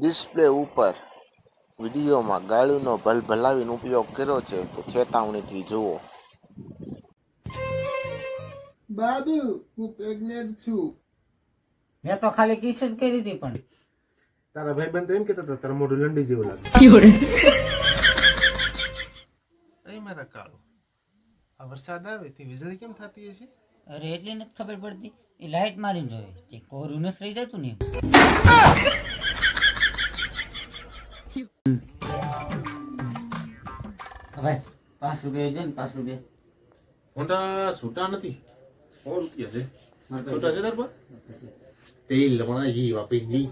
Display ઉપર વિડીયોમાં ગાળુનો ભલભલાવીને ઉપયોગ કર્યો છે તો ચેતવણીથી જુઓ. બાબુ હું પ્રેગ્નેન્ટ છું. મેં તો ખાલી કિસ જ કરી હતી પણ. તારા ભાઈ બંધ એમ કહેતા હતા તારા મોઢું લંડી જેવું લાગે. એ મારા કાળો આ વરસાદ આવે તે વીજળી કેમ થતી હશે? અરે એટલી નથી ખબર પડતી એ લાઈટ મારીને જોઈ તે કોરું નથી રહી જતું ને હવે પાંચ રૂપિયા દે ને પાંચ રૂપિયા. મોટા છૂટા નથી. સો રૂપિયા છે. છૂટા છે તાર પર? તેલ પણ ઘી વાપરી ઘી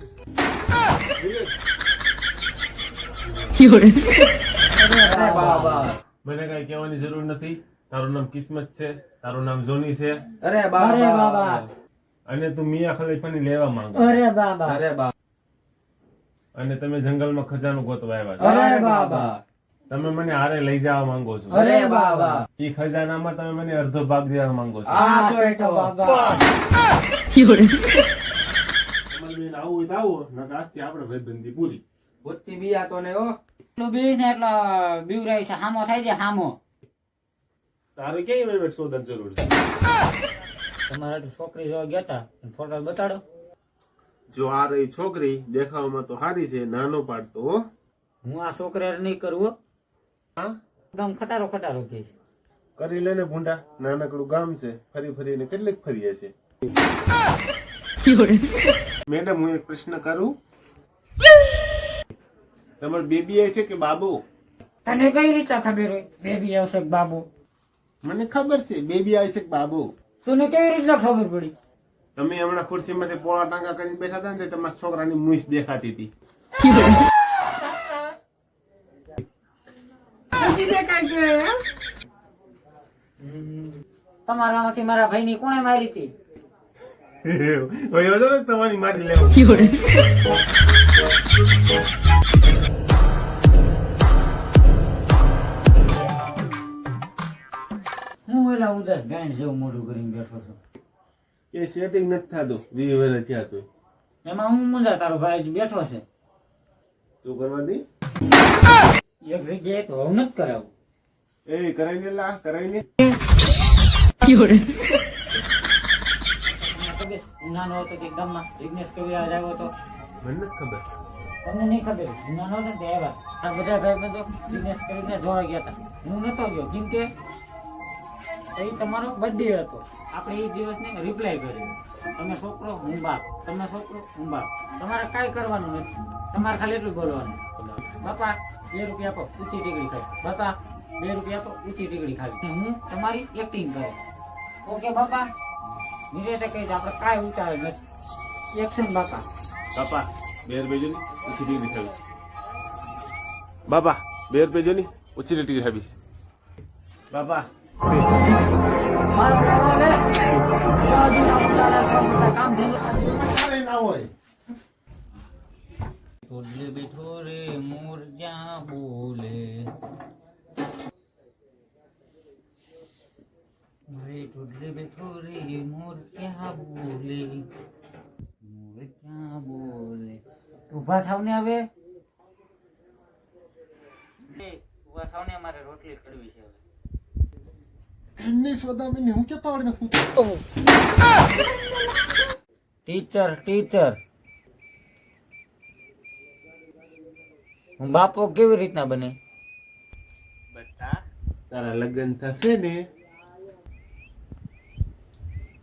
મને કઈ કહેવાની જરૂર નથી. તારું નામ કિસ્મત છે તારું નામ જોની છે. અરે બાબા. અને તું મિયા ખલીફાની લેવા માંગો. અરે બાબા. અરે બાબા. અને તમે જંગલમાં ખજાનો ગોતવા આવ્યા છો. અરે બાબા. તમે મને હારે લઈ જવા માંગો છો. અરે બાબા. એ ખજાનામાં તમે મને અડધો ભાગ દેવા માંગો છો. આ સોયટો બાબા બેન આવું હોય તો આવો નકર આજથી આપણે ભાઈબંધી પૂરી. ભૂતથી બી તો ને હો. એટલું બી ને એટલો બીવરાય છે. હામો થાય છે હામો. તારે કેવી વહીવટ શોધન જરૂર છે? તમારા છોકરી જોવા ગયા હતા ફોટો બતાડો. જો આ રહી છોકરી દેખાવામાં તો સારી છે નાનો પાડતો હો. આ છોકરા નહીં કરવો હા. એકદમ ખટારો ખટારો કે કરી લેને ભૂંડા નાનકડું ગામ છે ફરી ફરીને કેટલીક ફરીએ છે. મેડમ હું એક પ્રશ્ન કરું. તમારે બેબી છે કે બાબુ? તને કઈ રીતે ખબર હોય? બેબી આવશે કે બાબુ? મને ખબર છે બેબી આવશે છે કે બાબુ? તને કેવી રીતે ખબર પડી? તમે હમણાં ખુરશીમાંથી પોળા ટાંકા કરીને બેઠા હતા ને તે તમારા છોકરાની મૂછ દેખાતી હતી. હજી દેખાય છે તમારામાંથી મારા ભાઈની કોણે મારી હતી? તમારી મારી લેવું. હું એલા ઉદાસ ગાંઠ જેવું મોઢું કરીને બેઠો છું. એ સેટિંગ નથી થતું વીસ વર્ષ થયા તો એમાં હું મજા તારો ભાઈ બેઠો છે. શું કરવા દે એક જગ્યાએ તો હું નથી કરાવું. એ કરાઈને લા કરાઈને ને નાનો હતો કે ગામમાં જિગ્નેશ કવિરાજ આવ્યો હતો. મને નથી ખબર. તમને નહીં ખબર નાનો હતો ને આવ્યા. આ બધા ભાઈ બંધો જિગ્નેશ કરીને જોવા ગયા હતા. હું નતો ગયો કેમ કે એ તમારો બર્થડે હતો. આપણે એ દિવસને રિપ્લાય કર્યો. તમે છોકરો હું બાપ તમે છોકરો હું બાપ તમારે કાંઈ કરવાનું નથી. તમારે ખાલી એટલું બોલવાનું. બાપા, બે રૂપિયા આપો, ઊંચી ટીકડી ખાવી બાપા, બે રૂપિયા આપો, ઊંચી ટીકડી ખાવી. હું તમારી એક્ટિંગ કરું. ઓકે, બાપા? નિરેતે કહી આપણે કાંઈ ઉતારે નથી. એક્શન બાપા. બાપા, બે રૂપિયા જો ની ઓછી ટીકડી ખાવી. બાપા, બે રૂપિયા જો ની ઓછી ટીકડી ખાવી. બાપા મારો બાબા લે કામ ધંધો ના હોય ઢોલે બેઠો રે મોર ક્યાં બોલે રે ઢોલે બેઠો રે મોર ક્યાં બોલે મોર ક્યાં બોલે ઊભા થાવ ને હવે એ, ઊભા થાવ ને અમારે રોટલી કરવી છે હવે એમની હું કેતા ટીચર ટીચર. હું બાપો કેવી રીતના બને? બેટા તારા લગ્ન થશે ને?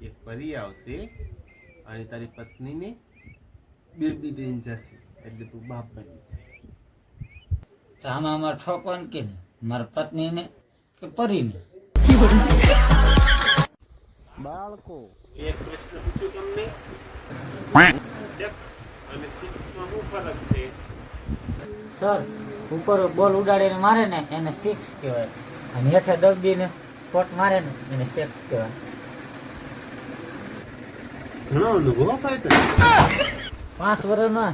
એક પરી આવશે અને તારી પત્નીને બેબી દઈને જશે. એટલે તું બાપ બની જાય. તો આમાં અમારા છોકરાને કે મારા પત્નીને કે પરીને? બાળકો. એક પ્રશ્ન પૂછું તમને? ડક્સ અને સિક્સમાં શું ફરક છે? સર ઉપર બોલ ઉડાડીને મારે ને એને સિક્સ કહેવાય. અને હેઠે દબીને શોટ મારે ને એને સેક્સ કહેવાય. ઘણો અનુભવ અપાય તને. પાંચ વર્ષમાં.